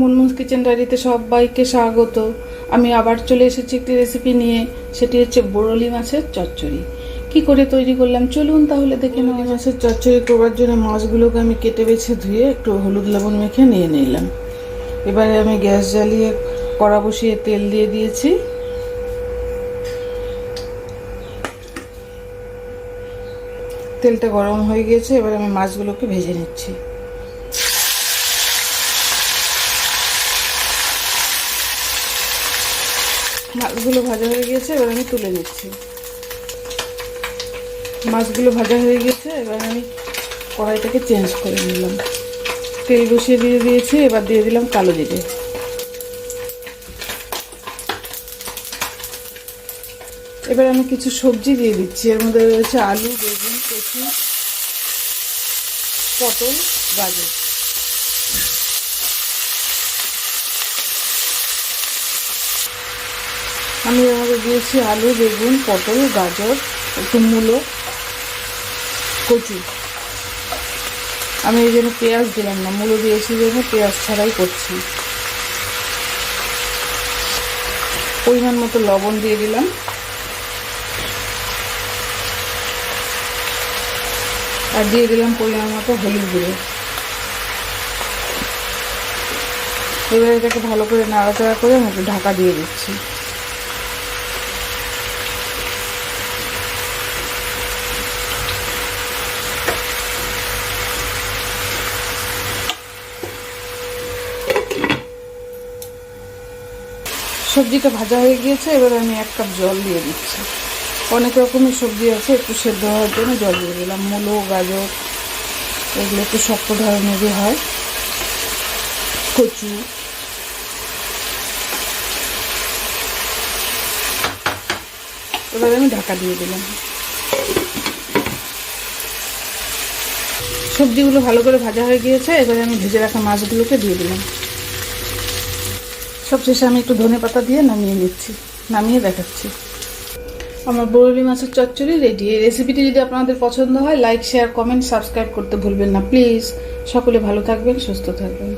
Munmun kitchen ডায়েরিতে সবাইকে স্বাগত। আমি আবার চলে এসেছি একটি রেসিপি নিয়ে সেটি হচ্ছে বরলি মাছের চচ্চড়ি। কি করে তৈরি করলাম? চলুন তাহলে দেখে নেওয়া মাছের চচ্চড়ি করবার জন্য মাছগুলোকে আমি কেটে বেছে ধুয়ে একটু হলুদ লবণ মেখে নিয়ে নিলাম। এবারে আমি গ্যাস জ্বালিয়ে কড়া বসিয়ে তেল দিয়ে দিয়েছি। তেলটা গরম হয়ে গিয়েছে এবার আমি মাছগুলোকে ভেজে নিচ্ছি। মাছগুলো ভাজা হয়ে গিয়েছে এবার আমি তুলে নিচ্ছি। মাছগুলো ভাজা হয়ে গেছে, এবার আমি কড়াইটাকে চেঞ্জ করে নিলাম। তেল বসিয়ে দিয়ে দিয়েছি, এবার দিয়ে দিলাম কালো জিরে। এবার আমি কিছু সবজি দিয়ে দিচ্ছি। এর মধ্যে রয়েছে আলু, বেগুন, কচু, পটল, গাজর। মধ্যে দিয়েছি আলু, বেগুন, পটল, গাজর, একটু মূলো, কচু। আমি এই জন্য পেঁয়াজ দিলাম না, মূলো দিয়েছি জন্য পেঁয়াজ ছাড়াই করছি। পরিমাণ মতো লবণ দিয়ে দিলাম। আর দিয়ে দিলাম পরিমাণ মতো হলুদ গুঁড়ো। এবার এটাকে ভালো করে নাড়াচাড়া করে আমি ঢাকা দিয়ে দিচ্ছি। সবজিটা ভাজা হয়ে গিয়েছে, এবার আমি এক কাপ জল দিয়ে দিচ্ছি। অনেক রকমের সবজি আছে, একটু সেদ্ধ হওয়ার জন্য জল দিয়ে দিলাম। মূলো, গাজর, এগুলো একটু শক্ত ধরনেরই হয়। কচু। এবার আমি ঢাকা দিয়ে দিলাম। সবজিগুলো ভালো করে ভাজা হয়ে গিয়েছে, এবারে আমি ভেজে রাখা মাছগুলোকে দিয়ে দিলাম। সবশেষে আমি একটু ধনে পাতা দিয়ে নামিয়ে নিচ্ছি, নামিয়ে দেখাচ্ছি। আমার বরলি মাছের চচ্চড়ি রেডি এই রেসিপিটি যদি আপনাদের পছন্দ হয় লাইক শেয়ার কমেন্ট সাবস্ক্রাইব করতে ভুলবেন না প্লিজ সকলে ভালো থাকবেন, সুস্থ থাকবেন।